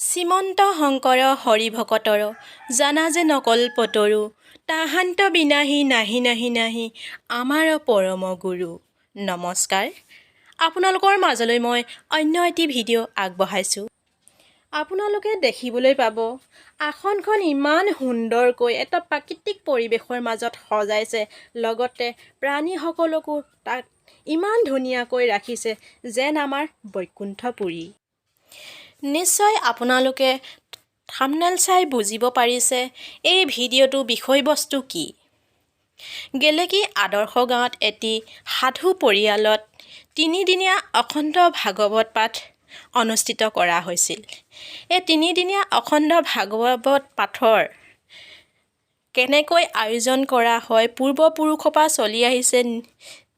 শ্ৰীমন্ত শংকৰ হৰিভকতৰ জানা যে নকল পতৰু তাহান্ত বিনাহী নাহি নাহি নাহি আমাৰ পৰম গুৰু। নমস্কাৰ। আপোনালোকৰ মাজলৈ মই অন্য এটি ভিডিঅ' আগবঢ়াইছোঁ। আপোনালোকে দেখিবলৈ পাব আসনখন ইমান সুন্দৰকৈ এটা প্ৰাকৃতিক পৰিৱেশৰ মাজত সজাইছে লগতে প্ৰাণীসকলকো তাত ইমান ধুনীয়াকৈ ৰাখিছে যেন আমাৰ বৈকুণ্ঠপুৰী। নিশ্চয় আপোনালোকে থামনেল চাই বুজিব পাৰিছে এই ভিডিঅ'টো বিষয়বস্তু কি। গেলেকী আদৰ্শ গাঁৱত এটি সাধু পৰিয়ালত তিনিদিনীয়া অখণ্ড ভাগৱত পাঠ অনুষ্ঠিত কৰা হৈছিল। এই তিনিদিনীয়া অখণ্ড ভাগৱত পাঠৰ কেনেকৈ আয়োজন কৰা হয় পূৰ্বপুৰুষৰ পৰা চলি আহিছে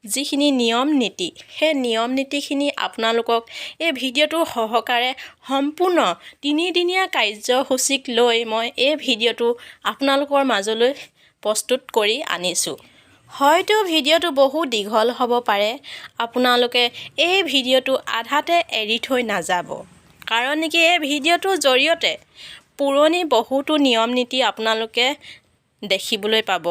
যিখিনি নিয়ম নীতি সেই নিয়ম নীতিখিনি আপোনালোকক এই ভিডিঅ'টোৰ সহকাৰে সম্পূৰ্ণ তিনিদিনীয়া কাৰ্যসূচীক লৈ মই এই ভিডিঅ'টো আপোনালোকৰ মাজলৈ প্ৰস্তুত কৰি আনিছোঁ। হয়তো ভিডিঅ'টো বহু দীঘল হ'ব পাৰে আপোনালোকে এই ভিডিঅ'টো আধাতে এৰি থৈ নাযাব। কাৰণ নেকি এই ভিডিঅ'টোৰ জৰিয়তে পুৰণি বহুতো নিয়ম নীতি আপোনালোকে দেখিবলৈ পাব।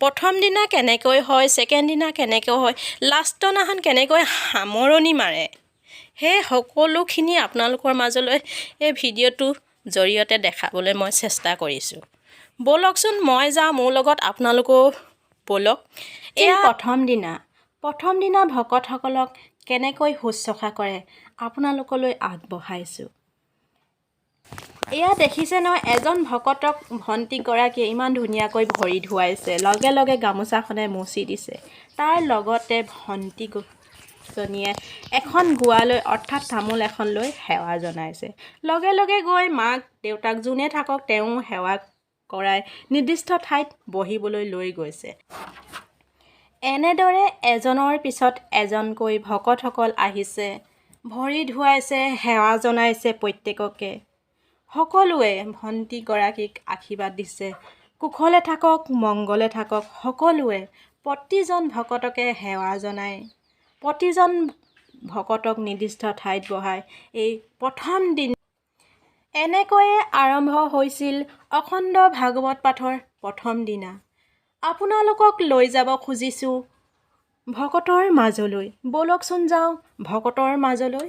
প্ৰথম দিনা কেনেকৈ হয় ছেকেণ্ড দিনা কেনেকৈ হয় লাষ্টৰ দিনাখন কেনেকৈ সামৰণি মাৰে সেই সকলোখিনি আপোনালোকৰ মাজলৈ এই ভিডিঅ'টোৰ জৰিয়তে দেখাবলৈ মই চেষ্টা কৰিছোঁ। ব'লকচোন মই যাওঁ মোৰ লগত আপোনালোকেও ব'লক। এয়া প্ৰথম দিনা প্ৰথম দিনা ভকতসকলক কেনেকৈ শুশ্ৰূষা কৰে আপোনালোকলৈ আগবঢ়াইছোঁ। এয়া দেখিছে নহয় এজন ভকতক ভণ্টিগৰাকীয়ে ইমান ধুনীয়াকৈ ভৰি ধুৱাইছে। লগে লগে গামোচাখনে মুচি দিছে। তাৰ লগতে ভণ্টিজনীয়ে এখন গুৱা লৈ অৰ্থাৎ তামোল এখন লৈ সেৱা জনাইছে। লগে লগে গৈ মাক দেউতাক যোনে থাকক তেওঁ সেৱা কৰাই নিৰ্দিষ্ট ঠাইত বহিবলৈ লৈ গৈছে। এনেদৰে এজনৰ পিছত এজনকৈ ভকতসকল আহিছে। ভৰি ধুৱাইছে সেৱা জনাইছে প্ৰত্যেককে। সকলোৱে ভণ্টিগৰাকীক আশীৰ্বাদ দিছে। কুশলে থাকক মংগলে থাকক সকলোৱে প্ৰতিজন ভকতকে সেৱা জনায়। প্ৰতিজন ভকতক নিৰ্দিষ্ট ঠাইত বহাই এই প্ৰথম দিন এনেকৈয়ে আৰম্ভ হৈছিল অখণ্ড ভাগৱত পাঠৰ প্ৰথম দিনা। আপোনালোকক লৈ যাব খুজিছোঁ ভকতৰ মাজলৈ। ব'লকচোন যাওঁ ভকতৰ মাজলৈ।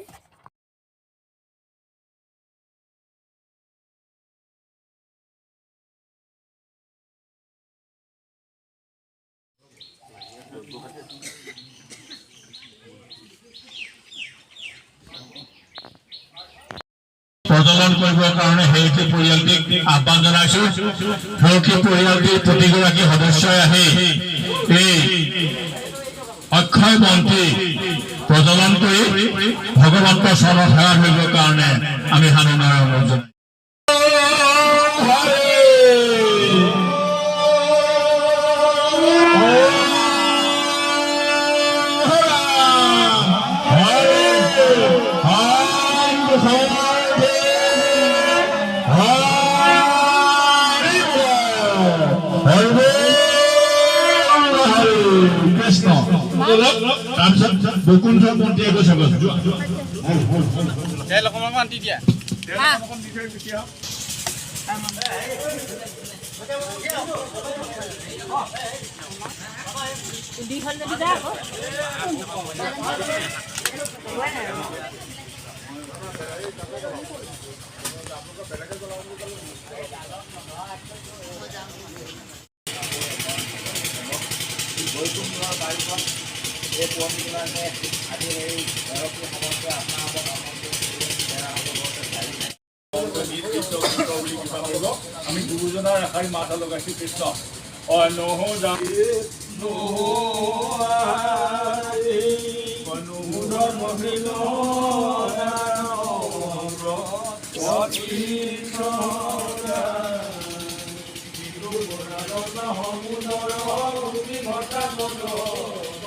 প্ৰজনন কৰিবৰ কাৰণে সেউজী পৰিয়ালটিক আহ্বান জনাইছো। সেউজী পৰিয়ালটিৰ প্ৰতিগৰাকী সদস্যই আহি এই অক্ষয় মন্ত্ৰী প্ৰজনন কৰি ভগৱন্তৰ চৰণৰ সেৱা কৰিবৰ কাৰণে আমি সানুনাৰ তাৰপিছত বৈকুণ্ঠ মন্ত্ৰীয়ে কৈছে এই পোৱালিবিলাকে আজি সেই এৰক্ষী সমস্ত আশা হ'ব আমি গুৰুজনাৰ এষাৰি মাথা লগাইছোঁ কৃষ্ণ। অনুহো সমুদৰ ভূমি ঘটা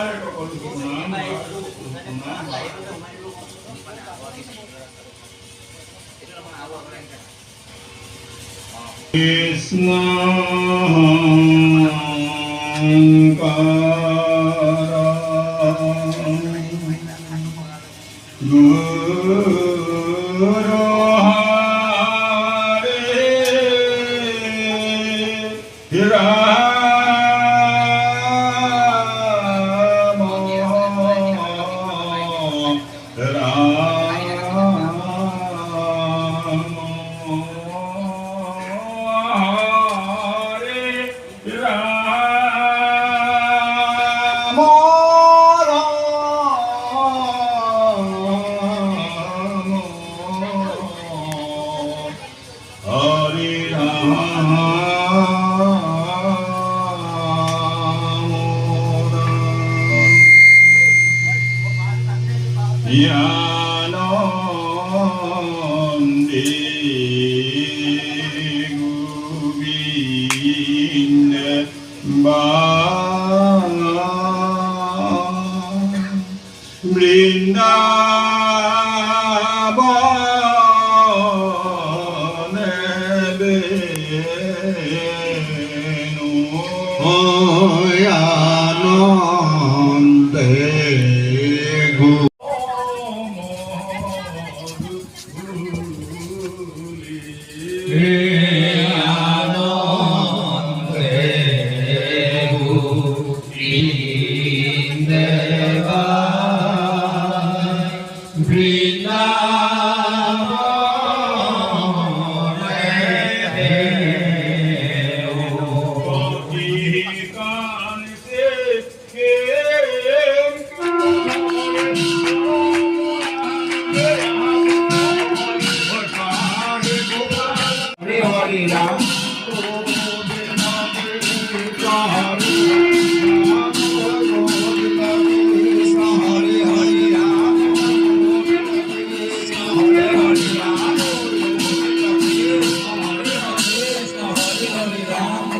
বার Ei. কৃষ্ণ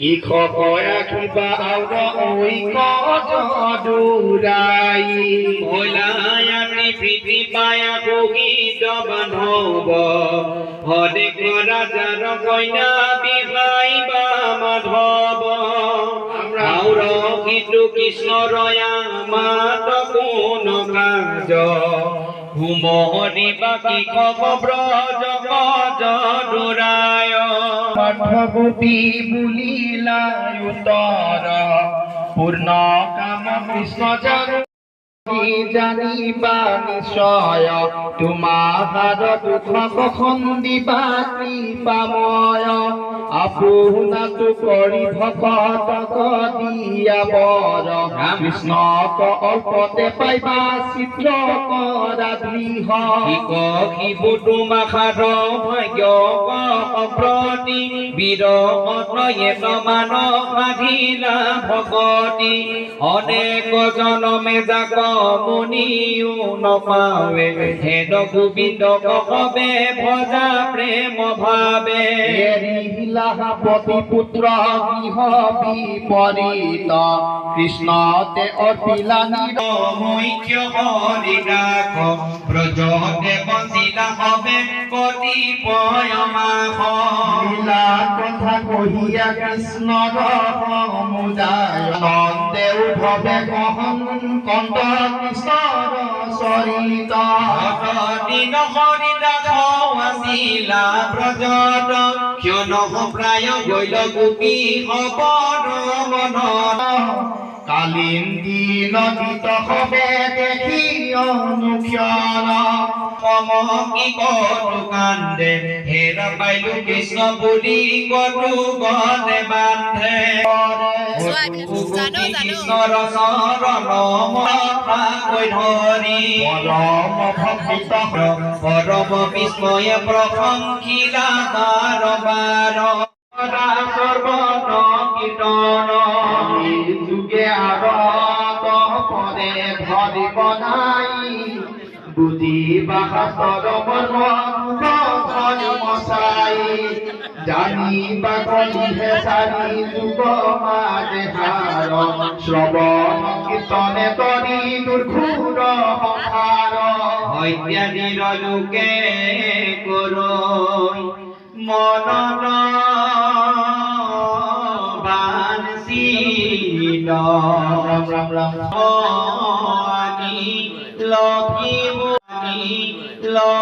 শিক্ষক ৰাখিবা আউৰ ঐ কদুৰাই ভোলায়াতি প্ৰীতি পায়া গীত বান্ধৱ হদেক ৰাজাৰ কইনা বিহাইবা মাধৱ আউৰ গীতু কৃষ্ণৰয়া মাত কোন কাজ হুমহৰি বাকি খব ব্ৰজ গজ দুৰায় বুলিলাই উত্তৰ পূৰ্ণ কাম কৃষ্ণ জানো জানিবা নিশ্চয় তোমাৰ দুখক খন্দিবা কৃপাময় আপোনাতো কৰি ভকতক দিয়া বৰ কৃষ্ণক অল্পতে পাইবা চিত্ৰ কৰা দৃহ শিৱ তোমাষাৰ ভাগ্য অপ্ৰতি বীৰ অনয়ে মান সাধিলা ভগতি অনেক জনমে যাক মুনিও নপাৱে হেদ গোবিন্দ কবে ভজা প্ৰেম ভাবে। পতি পুত্ৰ গৃহ বিপৰীত কৃষ্ণতে অৰ্পিলা নিৰ মুখ্য হৰি ৰাখ ব্ৰজ দেৱ চিলা হবে কতিপয় মাস লীলা কথা কহিয়া কৃষ্ণৰ সমুদায় নন্দে উদ্ধৱে কহন কন্ত কৃষ্ণৰ চৰিত। দিন খোৱাচিলা ব্ৰজত কিয় নহ প্ৰায় গৈল গোপী হবৰ মনত। কালিন্দী নদীত হবে দেখি অনুক্ষণ কম কি কতো কান্দে হেৰা পাইলো কৃষ্ণ বুলি কতো গণে বান্ধে কৃষ্ণৰ চৰণ কৈ ধৰি। পৰম ভক্তিত পৰম বিস্ময়ে প্ৰশংসিলা বাৰ। কীৰ্তন যুগে আৰত পদে ধৰিব নাই বুজিবা শাস্ত্ৰৰ মৰ্ম চাই জানিবা কলিহে চাৰি যুগ মাজে হাৰ শ্ৰৱণ কীৰ্তনে তৰি দুৰ্ঘুৰ সংসাৰ ইত্যাদিৰ লোকে কৰৈ মনন বাঞ্চিত ৰাম ৰাম ৰাম ৰাম আমি লখিব আমি লখিব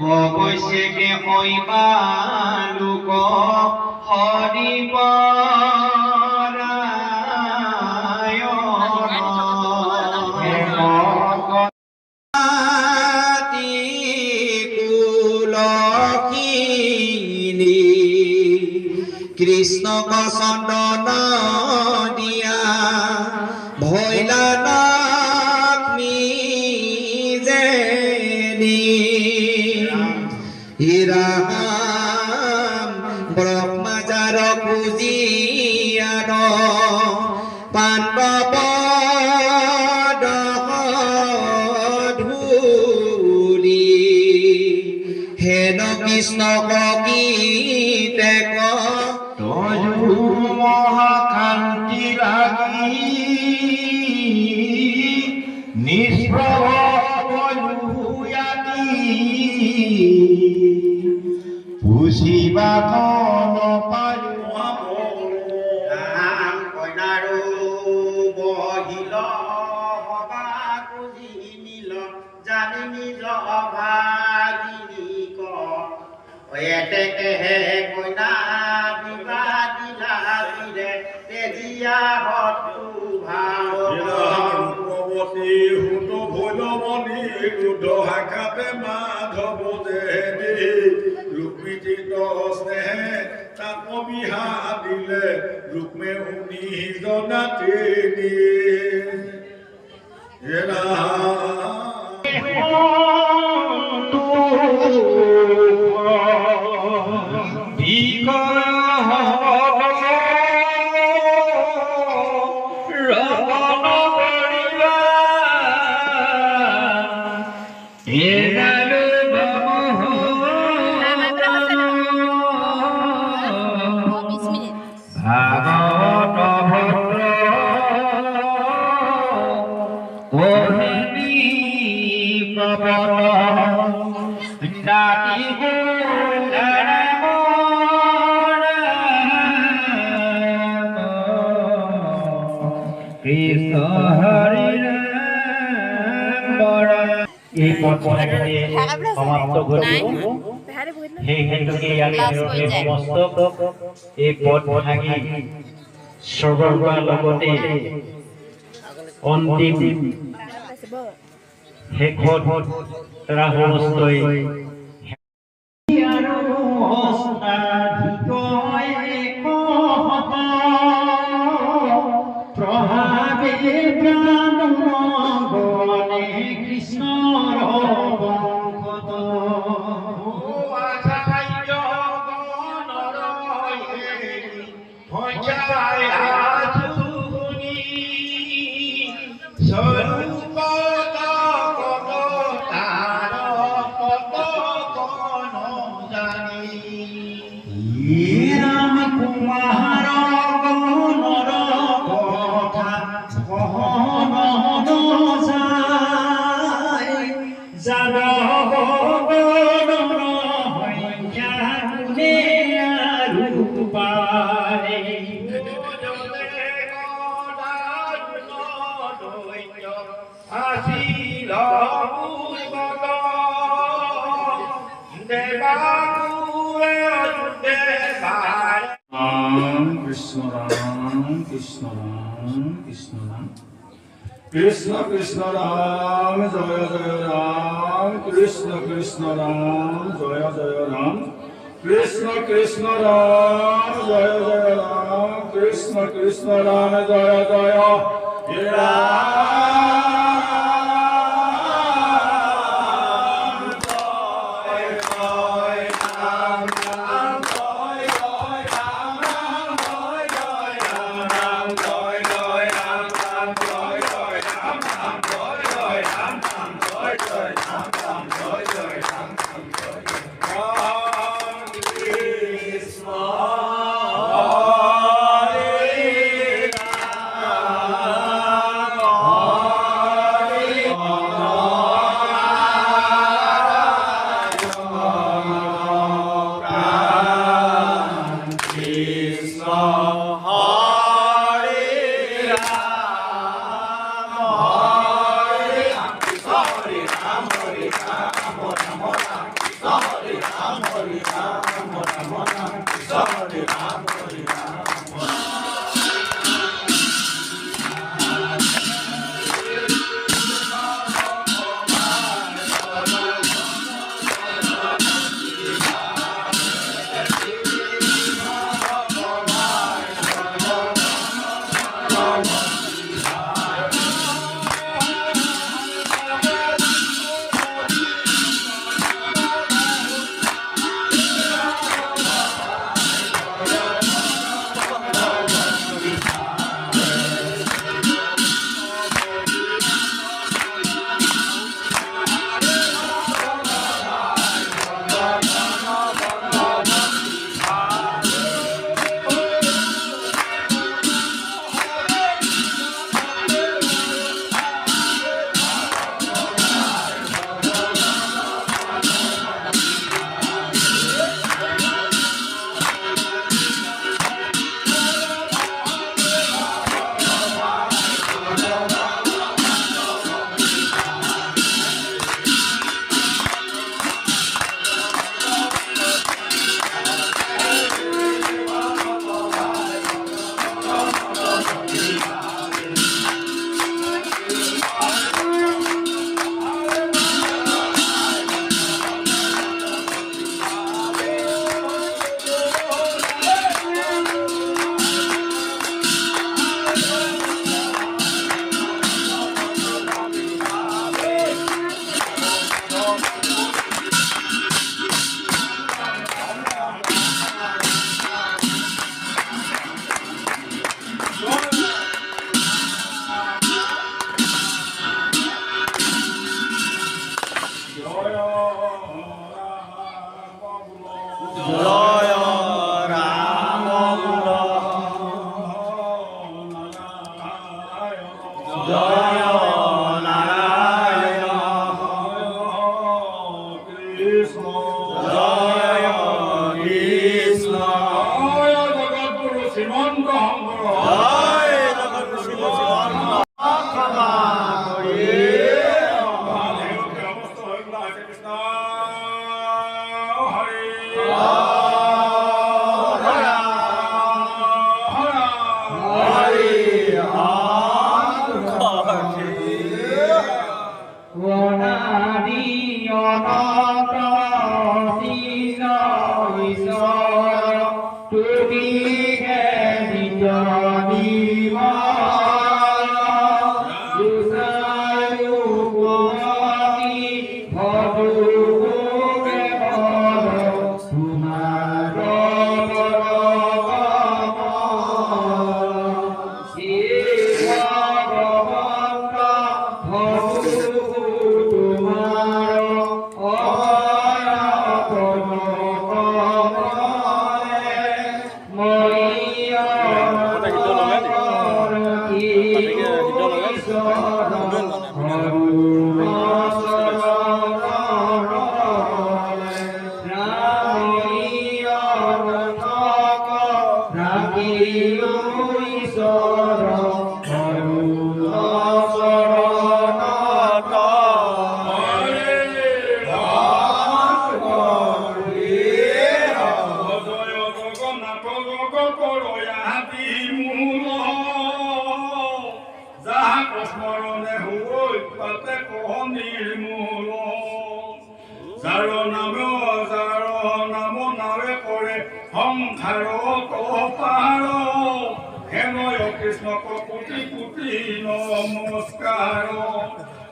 অৱশ্যে হৈবা লোক হৰি পৰায়ণ কুলখিনি কৃষ্ণ চন্দন ৰুদ শাখাতে মাধৱ দেহি ৰুক্মিজিত স্নেহে তাপ বিহা দিলে ৰুক্মে শুনি জনাতে এৰা ভাগৱত এই পদ পথাখিনি সমাপ্ত কৰিব সেই হেতুকে এই সমস্ত এই পদ ভাঙি স্বৰ্গৰ পৰা লগতে অন্তিম শেষত তাৰ Muhammad কৃষ্ণ কৃষ্ণ রাম, জয় জয় রাম, কৃষ্ণ কৃষ্ণ রাম, জয় জয় রাম। কৃষ্ণ কৃষ্ণ রাম, জয় জয় রাম, কৃষ্ণ কৃষ্ণ রাম, জয় জয়। রাম Krishna. Krishna.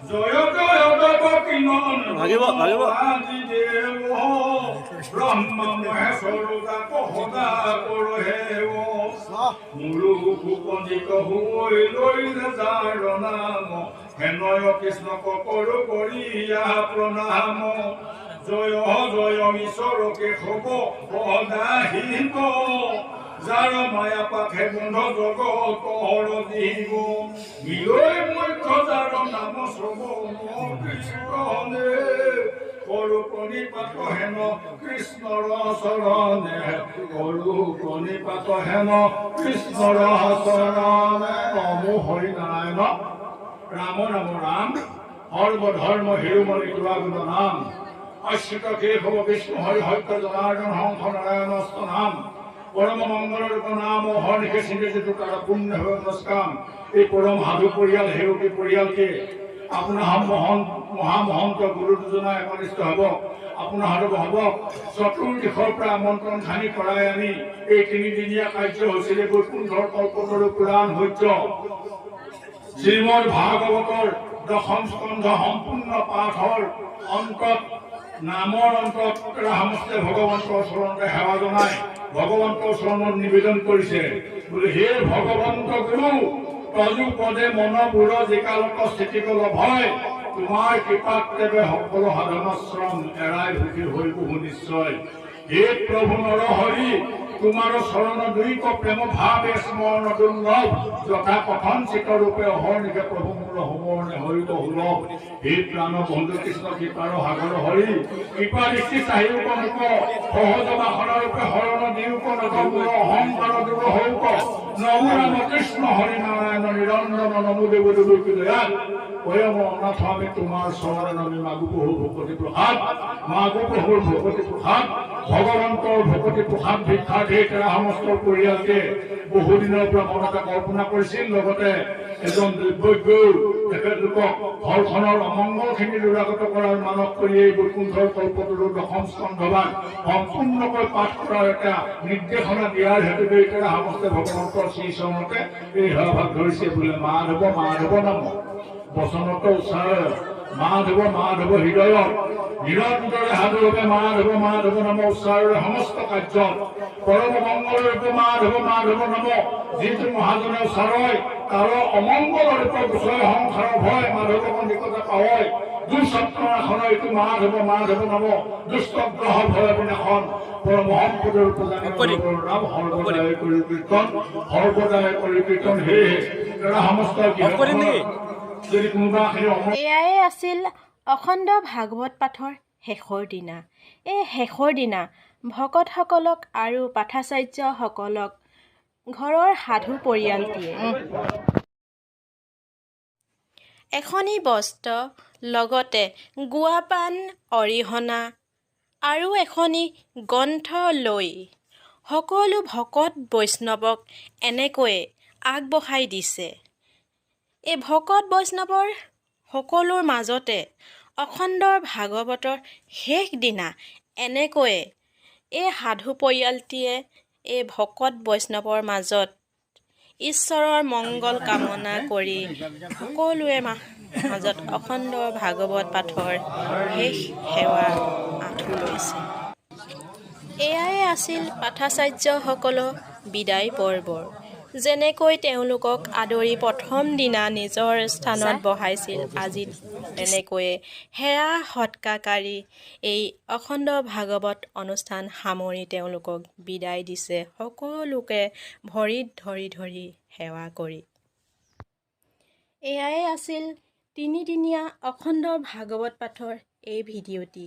জয় জয় দেৱ কিনন ভাগিব, ভাগিব। আদি দেৱ ব্ৰহ্ম মহেশ্বৰ যাক সদা কৰ হেৱ মোৰো ভূপনিক হৈ লৈ যাৰ নাম হেনয় কৃষ্ণক কৰো কৰিয়া প্ৰণাম জয় জয় ঈশ্বৰকে হব সদাহিব যাৰ মায়া পাখে বন্ধ জগত দিব মিলৈ মুখ্য যাৰ প্ৰণিপাত হেন কৃষ্ণৰ চৰণে কৰো প্ৰণিপাত হেন কৃষ্ণৰ চৰণে নমো হৰি নাৰায়ণ ৰাম ৰাম ৰাম সৰ্বধৰ্ম শিৰোমণি দুৰাগুণ নাম। অচ্যুত কেশৱ বিষ্ণু হৰি সত্য জনাৰ্দন হংস নাৰায়ণ নাম। পৰম মংগলৰ নাম হৰিকে চিন্তিত তাৰ পুণ্য হৈ নমস্কাৰ এই পৰম সাধু পৰিয়াল হেৰুকী পৰিয়ালকে আপোনাৰ মহন মহামহন্ত গুৰু দুজনা একনিষ্ঠ হ'ব। আপোনাৰ হ'ব। চতুৰ্দিশৰ পৰা আমন্ত্ৰণ খানি কৰাই আনি এই তিনিদিনীয়া কাৰ্যসূচীৰে বৈকুণ্ঠৰ কল্পতৰু পুৰাণ সূৰ্য। শ্ৰীমদ ভাগৱতৰ দশম স্কন্ধ সম্পূৰ্ণ পাঠৰ অন্তত, নামৰ অন্তত সমস্তে ভগৱন্তৰ চৰণতে সেৱা জনাই, ভগৱন্তৰ চৰণত নিবেদন কৰিছে। বোলে, হে ভগৱন্ত গুৰু তজু পদে মন জিকালত স্থিতি কল ভয় তোমাৰ কৃপাত দেবে সকলো সাধনাশ্ৰম এৰাই সুখী হৈ বহু নিশ্চয়। হে প্ৰভু নৰ তোমাৰ চৰণ দুইক প্ৰেম ভাৱে স্মৰণ দুৰ্লভ যথা কথন চিত ৰূপে অহৰ্নিশে প্ৰভু মোৰ সমৰণে হৰিব সুলভ হে প্ৰাণ বন্ধু কৃষ্ণ কৃপাৰ সাগৰ হৰি কৃপা দৃষ্টি চাহিব মুখ। সহজ বাসন ৰূপে হৰণ দিওক নগৰ অহংকাৰ দূৰ হৌক নমো ৰাম কৃষ্ণ হৰি নাৰায়ণ নিৰঞ্জন নমো দেৱ দয়াল। প্ৰেম অনাথ আমি তোমাৰ চৰণ আমি মাগু বহু ভকতি প্ৰসাদ মাগু বহুৰ ভকতি প্ৰসাদ ভগৱন্তৰ ভকতি প্ৰসাদ ভিক্ষাৰ্থী তেৰা সমস্ত পৰিয়ালকে বহুদিনৰ পৰা কৰি এই বৈকুণ্ঠৰ কল্পতৰু দশম স্কন্ধবান সম্পূৰ্ণকৈ পাঠ কৰাৰ এটা নিৰ্দেশনা দিয়াৰ হেতুকে এতিয়া সমস্ত ভগৱন্তৰ এই সেৱাভাগ ধৰিছে বোলে মাধৱ মাধৱ নাম। বচনত উচ্চাৰয় মাধৱ মাধৱ হৃদয়ত নিৰন্তৰে সাধুৰূপে মাধৱ মাধৱ নাম উচ্চাৰৰে সমস্ত কাৰ্যত পৰম মংগলৰূপে মাধৱ মাধৱ নাম। যিটো মহাজনে উচ্চাৰয় তাৰ অমংগলৰূপে গোচৰ সংসাৰ ভয় মাধৱক নিকটে পাৱয় দুঃসত্ৰাসন এইটো মাধৱ মাধৱ নাম। দুষ্ট গ্ৰহ ভয় বিনাশন পৰম সম্পদৰ নাম সৰ্বদায় কৰি কীৰ্তন সৰ্বদায় কৰি কীৰ্তন হে সমস্ত এয়াই আছিল অখণ্ড ভাগৱত পাঠৰ শেষৰ দিনা। এই শেষৰ দিনা ভকতসকলক আৰু পাঠাচাৰ্যসকলক ঘৰৰ সাধু পৰিয়ালটিয়ে এখনি বস্ত্ৰ লগতে গুৱাপান অৰিহণা আৰু এখনি গ্ৰন্থ লৈ সকলো ভকত বৈষ্ণৱক এনেকৈয়ে আগবঢ়াই দিছে। এই ভকত বৈষ্ণৱৰ সকলোৰ মাজতে অখণ্ডৰ ভাগৱতৰ শেষ দিনা এনেকৈয়ে এই সাধু পৰিয়ালটিয়ে এই ভকত বৈষ্ণৱৰ মাজত ঈশ্বৰৰ মংগল কামনা কৰি সকলোৰে মাজত অখণ্ড ভাগৱত পাঠৰ শেষ সেৱা আঁঠু লৈছে। এয়াই আছিল পাঠাচাৰ্যসকলৰ বিদায় পৰ্বৰ। যেনেকৈ তেওঁলোকক আদৰি প্ৰথম দিনা নিজৰ স্থানত বহাইছিল আজি তেনেকৈয়ে সেৱা সৎকাৰী এই অখণ্ড ভাগৱত অনুষ্ঠান সামৰি তেওঁলোকক বিদায় দিছে সকলোকে ভৰিত ধৰি ধৰি সেৱা কৰি। এয়াই আছিল তিনিদিনীয়া অখণ্ড ভাগৱত পাঠৰ এই ভিডিঅ'টি।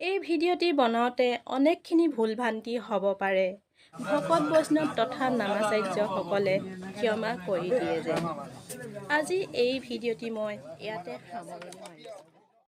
এই ভিডিঅ'টি বনাওঁতে অনেকখিনি ভুল ভ্ৰান্তি হ'ব পাৰে। ভকত বৈষ্ণৱ তথা নামাচাৰ্যসকলে ক্ষমা কৰি দিয়ে যে। আজি এই ভিডিঅ'টি মই ইয়াতে সামৰণি মাৰিছোঁ।